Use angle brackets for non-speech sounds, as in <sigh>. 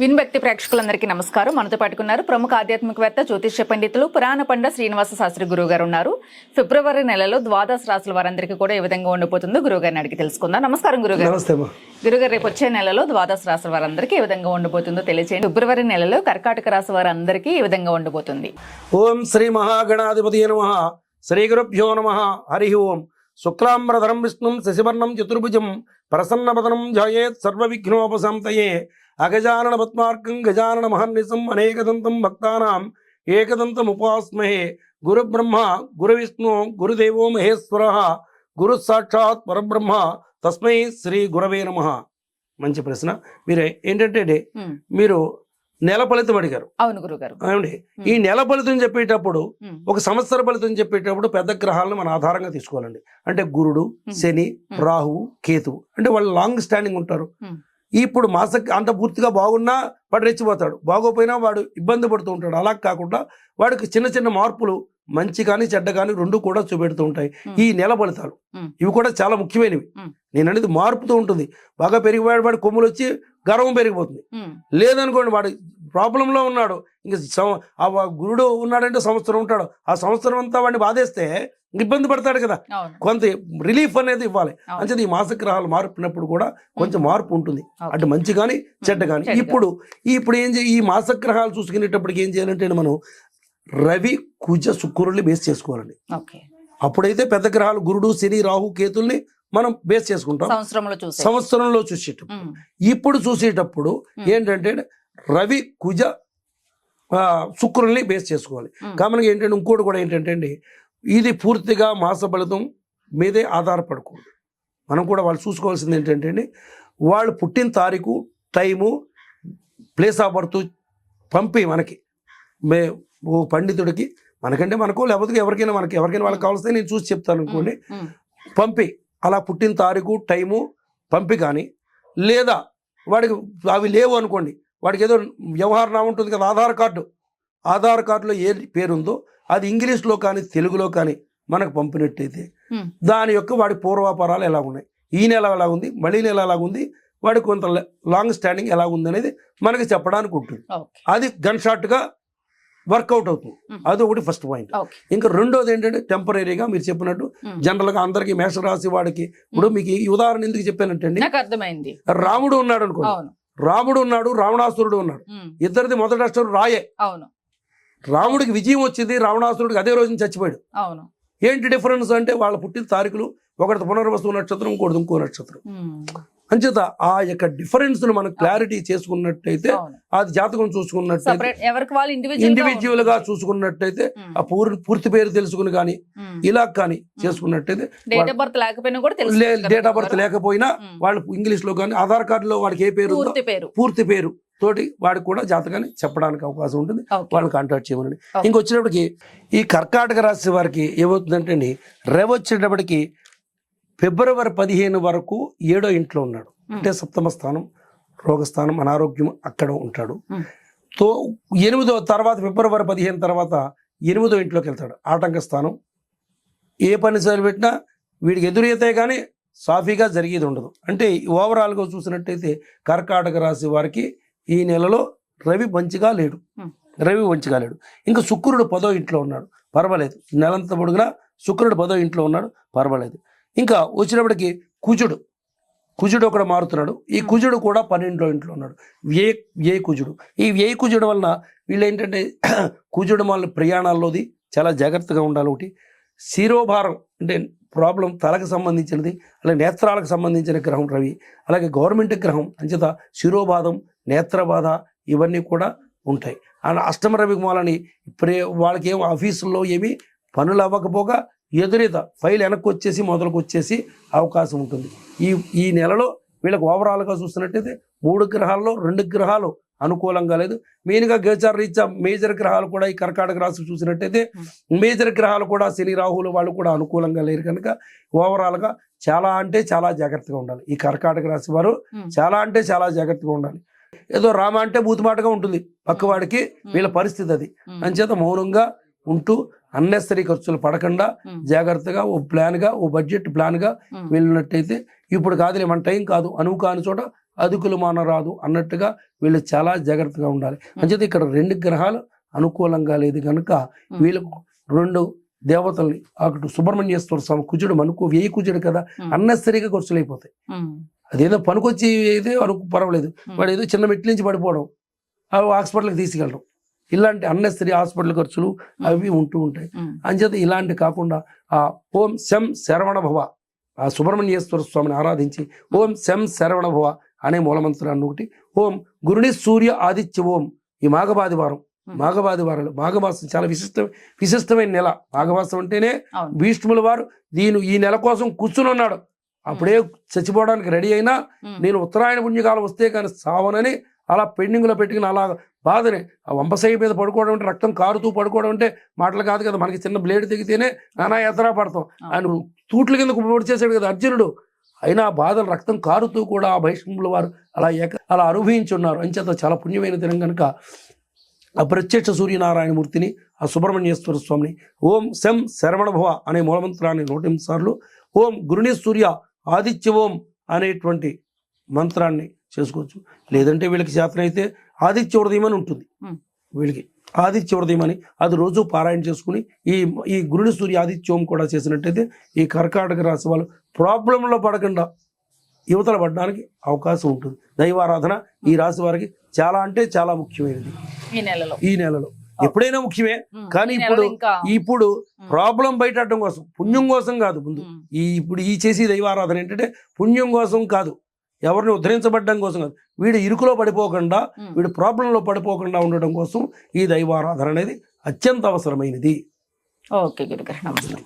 విన్భక్తి ప్రేక్షకులందరికీ నమస్కారం. మనతో పాటుకున్నారు ప్రముఖ ఆధ్యాత్మికవేత్త జ్యోతిష్య పండితులు పురాణ పండ శ్రీనివాస శాస్త్రి గురువు గారు ఉన్నారు. ఫిబ్రవరి నెలలో ద్వాదశ రాశుల వారందరికీ కూడా ఏ విధంగా ఉండబోతుందో గురువు గారిని అడిగి తెలుసుకుందాం. నమస్కారం నమస్తే అమ్మా. గురుగారు రేపు వచ్చే నెలలో ద్వాదశ రాశుల వారందరికీ ఏ విధంగా ఉండబోతుందో తెలియజేయండి ఫిబ్రవరి నెలలో కర్కాటక రాశి వారందరికీ ఏ విధంగా ఉండబోతుంది ఓం శ్రీ మహాగణాధిపతి నమ. శ్రీ గురుభ్యో నమ. హరి ఓం. శుక్లాంబరధరం విష్ణుం శశివర్ణం చతుర్భుజం ప్రసన్నవదనం ధ్యాయేత్ సర్వవిఘ్నోపశాంతయే. అగజానన పద్మార్కం గజానన మహర్నిశం అనేకదంతం భక్తానాం ఏకదంతం ఉపాస్మహే గురు బ్రహ్మ గురు విష్ణు గురుదేవో మహేశ్వర. గురు సాక్షాత్ పరబ్రహ్మ. తస్మై శ్రీ గురవే నమ. మంచి ప్రశ్న. మీరు ఏంటంటే మీరు నెల ఫలితం అడిగారు. అవును గురుగారు. ఏమండి ఈ నెల ఫలితం చెప్పేటప్పుడు ఒక సంవత్సర ఫలితం చెప్పేటప్పుడు పెద్ద గ్రహాలను మన ఆధారంగా తీసుకోవాలండి. అంటే గురుడు. శని. రాహువు కేతువు. అంటే వాళ్ళు లాంగ్ స్టాండింగ్ ఉంటారు. ఇప్పుడు మాస అంత పూర్తిగా బాగున్నా వాడు రెచ్చిపోతాడు బాగోపోయినా వాడు ఇబ్బంది పడుతూ ఉంటాడు అలా కాకుండా వాడికి చిన్న చిన్న మార్పులు మంచి కానీ చెడ్డ కానీ రెండు కూడా చూపెడుతూ ఉంటాయి. ఈ నెల ఫలితాలు. ఇవి కూడా చాలా ముఖ్యమైనవి. నేను అనేది మారుపుతూ ఉంటుంది బాగా పెరిగిపోయాడు వాడి కొమ్ములు వచ్చి గర్వం పెరిగిపోతుంది. లేదనుకోండి వాడు ప్రాబ్లంలో ఉన్నాడు. ఇంక గురుడు ఉన్నాడంటే సంవత్సరం ఉంటాడు. ఆ సంవత్సరం అంతా వాడిని బాధేస్తే ఇబ్బంది పడతాడు కదా. కొంత రిలీఫ్ అనేది ఇవ్వాలి. అంచేది ఈ మాసగ్రహాలు మార్పినప్పుడు కూడా కొంచెం మార్పు ఉంటుంది. అటు మంచి కానీ చెడ్డ కానీ ఇప్పుడు ఇప్పుడు ఏం చేయ ఈ మాసగ్రహాలు చూసుకునేటప్పటికి ఏం చేయాలంటే మనం రవి కుజ శుక్రుల్ని బేస్ చేసుకోవాలండి. అప్పుడైతే పెద్ద గ్రహాలు గురుడు శని రాహు కేతుల్ని మనం బేస్ చేసుకుంటాం. సంవత్సరంలో చూసే సంవత్సరంలో చూసేటప్పుడు. ఇప్పుడు చూసేటప్పుడు. ఏంటంటే రవి కుజ శుక్రుల్ని బేస్ చేసుకోవాలి. కామన్గా ఏంటంటే ఇంకోటి కూడా ఏంటంటే అండి ఇది పూర్తిగా మాస ఫలితం మీదే ఆధారపడకూడదు. మనం కూడా వాళ్ళు చూసుకోవాల్సింది ఏంటంటే అండి వాళ్ళు పుట్టిన తారీఖు టైము ప్లేస్ ఆఫ్ బర్త్ పంపి మనకి. మే ఓ పండితుడికి మనకంటే మనకో లేకపోతే ఎవరికైనా మనకి ఎవరికైనా వాళ్ళకి కావాల్సిందే నేను చూసి చెప్తాను అనుకోండి పంపి. అలా పుట్టిన తారీఖు టైము పంపి కానీ లేదా వాడికి అవి లేవు అనుకోండి వాడికి ఏదో వ్యవహారం ఉంటుంది కదా ఆధార్ కార్డు. ఆధార్ కార్డులో ఏ పేరు ఉందో అది ఇంగ్లీష్లో కానీ తెలుగులో కానీ మనకు పంపినట్టయితే దాని యొక్క వాడి పూర్వాపరాలు ఎలా ఉన్నాయి? ఈ నెల ఎలా ఉంది? మళ్ళీ నెల ఎలా ఉంది? వాడి కొంత లాంగ్ స్టాండింగ్ ఎలా ఉంది అనేది మనకి చెప్పడానికి ఉంటుంది. అది గన్ షాట్గా వర్కౌట్ అవుతుంది. అది ఒకటి ఫస్ట్ పాయింట్. ఇంకా రెండోది ఏంటంటే టెంపరీగా మీరు చెప్పినట్టు. జనరల్గా అందరికి మేషరాశి వాడికి ఇప్పుడు మీకు ఈ ఉదాహరణ ఎందుకు చెప్పానంటే అర్థమైంది. రాముడు ఉన్నాడు అనుకోండి. రాముడు ఉన్నాడు రావణాసురుడు ఉన్నాడు. ఇద్దరిది మొదటి అక్షరం రాయే. అవును. రాముడికి విజయం వచ్చింది రావణాసురుడికి అదే రోజున చచ్చిపోయాడు. అవును. ఏంటి డిఫరెన్స్ అంటే వాళ్ళ పుట్టిన తారీఖులు ఒకటి పునర్వసు నక్షత్రం ఇంకోటి ఇంకో నక్షత్రం. అంచేత ఆ యొక్క డిఫరెన్స్ను మనం క్లారిటీ చేసుకున్నట్టయితే అది జాతకం చూసుకున్నట్టయితే ఇండివిజువల్గా చూసుకున్నట్టయితే ఆ పూర్తి పూర్తి పేరు తెలుసుకుని కానీ ఇలా కానీ చేసుకున్నట్టయితే డేట్ ఆఫ్ బర్త్ లేకపోయినా కూడా డేట్ ఆఫ్ బర్త్ లేకపోయినా. వాళ్ళు ఇంగ్లీష్లో కానీ ఆధార్ కార్డులో వాడికి ఏ పేరు పూర్తి పేరు. తోటి వాడికి కూడా జాతకాన్ని చెప్పడానికి అవకాశం ఉంటుంది. వాళ్ళని కాంటాక్ట్ చేయమనండి. Okay. ఇంకొచ్చేటప్పటికి ఈ కర్కాటక రాశి వారికి ఏమవుతుందంటే రేవ్ వచ్చేటప్పటికి ఫిబ్రవరి పదిహేను వరకు ఏడో ఇంట్లో ఉన్నాడు. అంటే సప్తమ స్థానం రోగస్థానం అనారోగ్యం అక్కడ ఉంటాడు. తో ఎనిమిదో తర్వాత ఫిబ్రవరి పదిహేను తర్వాత ఎనిమిదో ఇంట్లోకి వెళ్తాడు. ఆటంక స్థానం. ఏ పని పెట్టినా వీడికి ఎదురైతే కానీ సాఫీగా జరిగేది ఉండదు. అంటే ఓవరాల్గా చూసినట్టయితే కర్కాటక రాశి వారికి ఈ నెలలో రవి మంచిగా లేడు. రవి మంచిగా లేడు. ఇంకా శుక్రుడు పదో ఇంట్లో ఉన్నాడు. పర్వాలేదు. నెలంత పొడుగునా శుక్రుడు పదో ఇంట్లో ఉన్నాడు. పర్వాలేదు. ఇంకా వచ్చినప్పటికి కుజుడు కుజుడు ఒకడు మారుతున్నాడు? ఈ. కుజుడు కూడా పన్నెండో ఇంట్లో ఉన్నాడు. వ్యయ వ్యయ కుజుడు. ఈ వ్యయ కుజుడు వలన వీళ్ళు ఏంటంటే <clears throat> కుజుడు వల్ల ప్రయాణాల్లోది చాలా జాగ్రత్తగా ఉండాలి. ఒకటి శిరోభారం అంటే ప్రాబ్లం తలకు సంబంధించినది అలాగే నేత్రాలకు సంబంధించిన గ్రహం రవి అలాగే గవర్నమెంట్ గ్రహం అంచేత శిరోబాధం నేత్రబాధ ఇవన్నీ కూడా ఉంటాయి. అష్టమ రవి మూలని వాళ్ళకి ఏం ఆఫీసుల్లో ఏమి పనులు అవ్వకపోగా ఎదురీత ఫైల్ వెనక్కి వచ్చేసి మొదలకు వచ్చేసి అవకాశం ఉంటుంది. ఈ ఈ నెలలో వీళ్ళకి ఓవరాల్గా చూస్తున్నట్టయితే మూడు గ్రహాల్లో రెండు గ్రహాలు అనుకూలంగా లేదు. మెయిన్గా గోచార రీత్యా మేజర్ గ్రహాలు కూడా ఈ కర్కాటక రాశి చూసినట్టయితే మేజర్ గ్రహాలు కూడా శని రాహులు వాళ్ళు కూడా అనుకూలంగా లేరు కనుక ఓవరాల్గా చాలా అంటే చాలా జాగ్రత్తగా ఉండాలి. ఈ కర్కాటక రాశి వారు. చాలా అంటే చాలా జాగ్రత్తగా ఉండాలి. ఏదో రామ అంటే బూతుమాటగా ఉంటుంది. పక్కవాడికి వీళ్ళ పరిస్థితి అది. అంచేత మౌనంగా ఉంటూ అన్నెసరీ ఖర్చులు పడకుండా జాగ్రత్తగా ఓ ప్లాన్గా ఓ బడ్జెట్ ప్లాన్గా వెళ్ళినట్టయితే ఇప్పుడు కాదులే మన టైం కాదు అనువు కాని చోట అదుకులు మానరాదు అన్నట్టుగా వీళ్ళు చాలా జాగ్రత్తగా ఉండాలి. అంచేత ఇక్కడ రెండు గ్రహాలు అనుకూలంగా లేదు కనుక వీళ్ళకు రెండు దేవతల్ని అటు సుబ్రహ్మణ్యేశ్వర స్వామి కుజుడు మనకు వేయి కుజుడు కదా అన్నెసరిగా ఖర్చులు అయిపోతాయి అదేదో పనికొచ్చి అయితే అనుకు పర్వాలేదు. వాడు ఏదో చిన్న మెట్ల నుంచి పడిపోవడం. అవి హాస్పిటల్కి తీసుకెళ్ళడం. ఇలాంటి అన్నెసరీ హాస్పిటల్ ఖర్చులు అవి ఉంటూ ఉంటాయి. అంచేత ఇలాంటి కాకుండా ఆ ఓం శం శరవణ భవ ఆ సుబ్రహ్మణ్యేశ్వర స్వామిని ఆరాధించి ఓం శం శరవణ భవ అనే మూలమంత్రాన్ని ఒకటి ఓం గురుని సూర్య ఆదిత్య ఓం ఈ మాఘబాది వారం. మాఘబాది వారాలు మాఘమాసం చాలా విశిష్ట విశిష్టమైన నెల. మాఘమాసం అంటేనే భీష్ముల వారు దీని ఈ నెల కోసం కూర్చుని ఉన్నాడు. అప్పుడే చచ్చిపోవడానికి రెడీ అయినా నేను ఉత్తరాయణ పుణ్యకాలం వస్తే కానీ సావనని అలా పెండింగ్లో పెట్టుకుని అలా బాధని. ఆ వంపసయ్య మీద పడుకోవడం అంటే రక్తం కారుతూ పడుకోవడం అంటే మాటలు కాదు కదా. మనకి చిన్న బ్లేడ్ తెగితేనే నానా ఎత్తరా పడతాం. ఆయన తూట్ల కింద పొడి చేశాడు కదా అర్జునుడు. అయినా ఆ బాధలు రక్తం కారుతూ కూడా ఆ భైష్ముల వారు అలా ఏక అలా అనుభవించున్నారు. అంచేత చాలా పుణ్యమైన దినం కనుక ఆ ప్రత్యక్ష సూర్యనారాయణమూర్తిని ఆ సుబ్రహ్మణ్యేశ్వర స్వామిని ఓం శం శరవణ భవ అనే మూలమంత్రాన్ని నూట ఎనిమిది సార్లు ఓం గురుని సూర్య ఆదిత్య ఓం అనేటువంటి మంత్రాన్ని చేసుకోవచ్చు. లేదంటే వీళ్ళకి శాస్త్రం అయితే ఆదిత్య హృదయం అని ఉంటుంది. వీళ్ళకి ఆదిత్య హృదయం అని అది రోజు పారాయణ చేసుకుని ఈ ఈ గురుని సూర్య ఆదిత్యోం కూడా చేసినట్టయితే ఈ కర్కాటక రాశి వాళ్ళు ప్రాబ్లంలో పడకుండా యువతల పడడానికి అవకాశం ఉంటుంది. దైవారాధన ఈ రాశి వారికి చాలా అంటే చాలా ముఖ్యమైనది. ఈ నెలలో. ఈ నెలలో. ఎప్పుడైనా ముఖ్యమే. కానీ ఇప్పుడు ఇప్పుడు ప్రాబ్లం బయటడం కోసం పుణ్యం కోసం కాదు ముందు. ఈ ఇప్పుడు ఈ చేసి దైవారాధన ఏంటంటే పుణ్యం కోసం కాదు. ఎవరిని ఉద్ధరించబడడం కోసం కాదు. వీడు ఇరుకులో పడిపోకుండా. వీడు ప్రాబ్లంలో పడిపోకుండా ఉండడం కోసం ఈ దైవారాధన అనేది అత్యంత అవసరమైనది. ఓకే గురుగారు. నమస్తే.